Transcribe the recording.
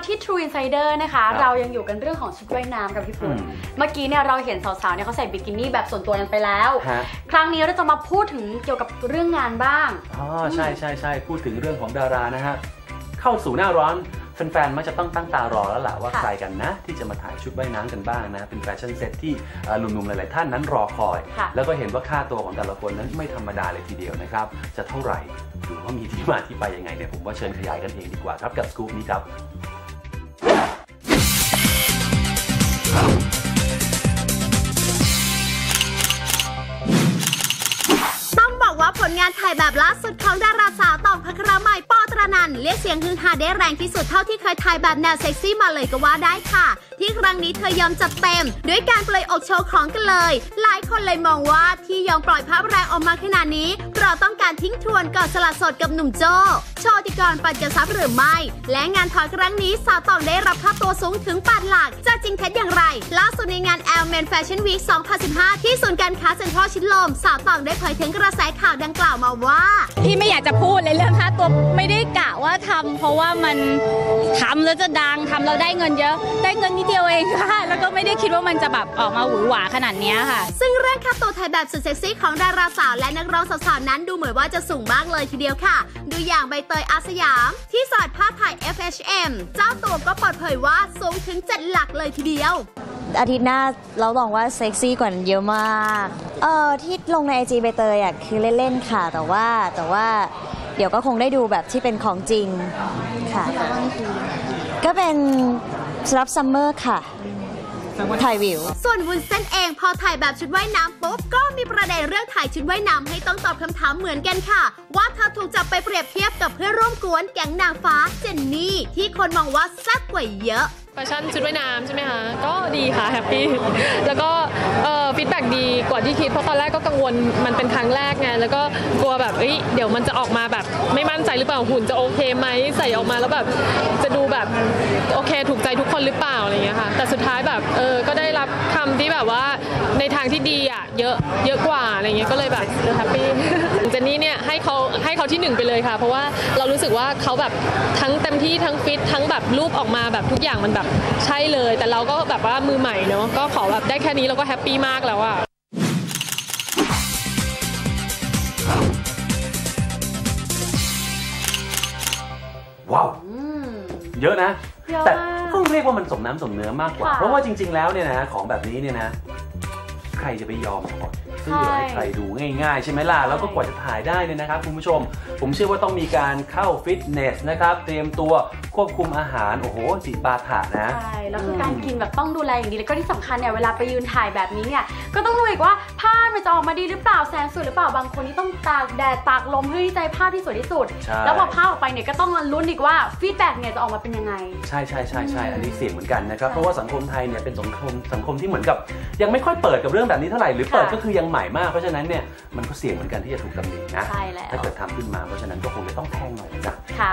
ลับมาที่ True Insider นะคะครับเรายังอยู่กันเรื่องของชุดว่ายน้ำกับพี่ปุ่นอืมเมื่อกี้เนี่ยเราเห็นสาวๆเนี่ยเขาใส่บิกินี่แบบส่วนตัวกันไปแล้วฮะครั้งนี้เราจะมาพูดถึงเกี่ยวกับเรื่องงานบ้างอ๋อใช่ใช่ใช่พูดถึงเรื่องของดารานะฮะเข้าสู่หน้าร้อนแฟนๆมักจะต้องตั้งตารอแล้วล่ะว่าค่ะใครกันนะ ที่จะมาถ่ายชุดว่ายน้ำกันบ้างนะ เป็นแฟชั่นเซ็ตที่เอ่อหนุ่มๆหลาย ๆ ท่านนั้นรอคอยค่ะแล้วก็เห็นว่าค่าตัวของแต่ละคนนั้นไม่ธรรมดาเลยทีเดียวนะครับ จะเท่าไหร่หรือว่ามีที่มาที่ไปยังไงเนี่ยผมว่าเชิญขยายกันเองดีกว่าครับกับสกู๊ปนี้ครับ ต้องบอกว่าผลงานถ่ายแบบล่าสุดของดาราสาวตองพัคราใหม่ปอตระนันเรียกเสียงฮือฮาได้แรงที่สุดเท่าที่เคยถ่ายแบบแนวเซ็กซี่มาเลยก็ว่าได้ค่ะ ที่ครั้งนี้เธอยอมจัดเต็ม ด้วยการปลยอกโชว์ของกันเลย หลายคนเลยมองว่าที่ยอมปล่อยภาพแรงออกมาขนาดนี้ เพราะต้องการทิ้งทวนก่อนสละโสดกับหนุ่มโจโชติกรปัญจทรัพย์หรือไม่ และงานถอยครั้งนี้สาวตองได้รับค่าตัวสูงถึง8หลัก จะจริงเท็จอย่างไร ล่าสุดในงาน e l m a n Fashion Week 2015 ที่ศูนย์การค้าเซ็นทรัลชิดลม สาวตองได้เผยถึงกระแสข่าวดังกล่าวมาว่า พี่ไม่อยากจะพูดเลยเรื่องค่าตัวไม่ได้กะว่าทำเพราะว่ามันทำแล้วจะดังทำแล้วได้เงินเยอะ ได้เงินนิดเดียวเองค่ะ แล้วก็ไม่ได้คิดว่ามันจะแบบออกมาหวือหวาขนาดเนี้ยค่ะ ซึ่งเรื่องค่าตัวถ่ายแบบสุดเซ็กซี่ของดาราสาวและนักร้องสาวๆนั้นดูเหมือนว่าจะสูงมากเลยทีเดียวค่ะ ดูอย่างใบเตยอาสยาม ที่สอดภาพถ่าย FHM เจ้าตัวก็เปิดเผยว่าสูงถึง7หลักเลยทีเดียว อาทิตย์หน้าเราบอกว่าเซ็กซี่กว่านั้นเยอะมาก เออที่ลงในไอจีใบเตยอะคือเล่นๆค่ะ แต่ว่าแต่ว่าเดี๋ยวก็คงได้ดูแบบที่เป็นของจริงค่ะ ก็เป็นสำหรับซัมเมอร์ค่ะ ถ่ายวิว ส่วนวุ้นเส้นเองพอถ่ายแบบชุดว่ายน้ำปุ๊บก็มีประเด็นเรื่องถ่ายชุดว่ายน้ำให้ต้องตอบคำถามเหมือนกันค่ะ ว่าเธอถูกจับไปเปรียบเทียบกับเพื่อนร่วมกวนแก๊งนางฟ้าเจนนี่ที่คนมองว่าแซ่บกว่าเยอะแฟชั่นชุดว่ายน้ำใช่ไหมคะก็ดีค่ะแฮปปี้แล้วก็เอ่อ ฟีดแบ็กดีกว่าที่คิดเพราะตอนแรกก็กังวลมันเป็นครั้งแรกไงแล้วก็กลัวแบบเอ้ยเดี๋ยวมันจะออกมาแบบ ไม่มั่นใจหรือเปล่าหุ่นจะโอเคไหมใส่ออกมาแล้วแบบจะดูแบบโอเคถูกใจทุกคนหรือเปล่าอะไรอย่างเงี้ยค่ะแต่สุดท้ายแบบเออก็ได้รับคำที่แบบว่าในทางที่ดีอะเยอะเยอะกว่าอะไรเงี้ยก็เลยแบบแฮปปี้เจนนี่เนี่ยให้เขาให้เขาที่หนึ่งไปเลยค่ะ เพราะว่าเรารู้สึกว่าเขาแบบทั้งเต็มที่ทั้งฟิตทั้งแบบรูปออกมาแบบทุกอย่างมันแบบใช่เลย แต่เราก็แบบว่ามือใหม่เนาะก็ขอแบบได้แค่นี้เราก็แฮปปี้มากแล้วอะว้าวอืมเยอะนะ เยอะแต่มาก ต้องเรียกว่ามันสมน้ำสมเนื้อมากกว่า ค่ะ เพราะว่าจริง ๆ แล้วเนี่ยนะของแบบนี้เนี่ยนะ ใครจะไปยอมถอด เสื้อใช่ให้ใครดูง่ายๆ ใช่ไหมล่ะ แล้วก็ใช่กว่าจะถ่ายได้เนี่ยนะครับคุณผู้ชม ผมเชื่อว่าต้องมีการเข้าฟิตเนสนะครับ เตรียมตัวควบคุมอาหาร โอ้โหจิบาถะนะ ใช่ แล้วคือการกินแบบต้องดูแลอย่างดี แล้วก็ที่สำคัญเนี่ยเวลาไปยืนถ่ายแบบนี้เนี่ยก็ต้องดูอีกว่าภาพมันจะออกมาดีหรือเปล่าแสงสวยหรือเปล่าบางคนนี่ต้องตากแดดตากลมเพื่อที่จะให้ภาพที่สวยที่สุดใช่แล้วพอภาพออกไปเนี่ยก็ต้องมาลุ้นอีกว่าฟีดแบ็กเนี่ยจะออกมาเป็นยังไง ใช่ใช่ใช่ใช่อืมอันนี้เสี่ยงเหมือนกันนะครับค่ะเพราะว่าสังคมไทยเนี่ยเป็นสังคมสังคมที่เหมือนกับ ยังไม่ค่อยเปิดกับเรื่องแบบนี้เท่าไหร่หรือเปิดค่ะก็คือยังใหม่มากเพราะฉะนั้นเนี่ยมันก็เสี่ยงเหมือนกันที่จะถูกตำหนินะใช่แล้วถ้าเกิดทำขึ้นมาเพราะฉะนั้นก็คงจะต้องแพงหน่อยนะจ๊ะค่ะ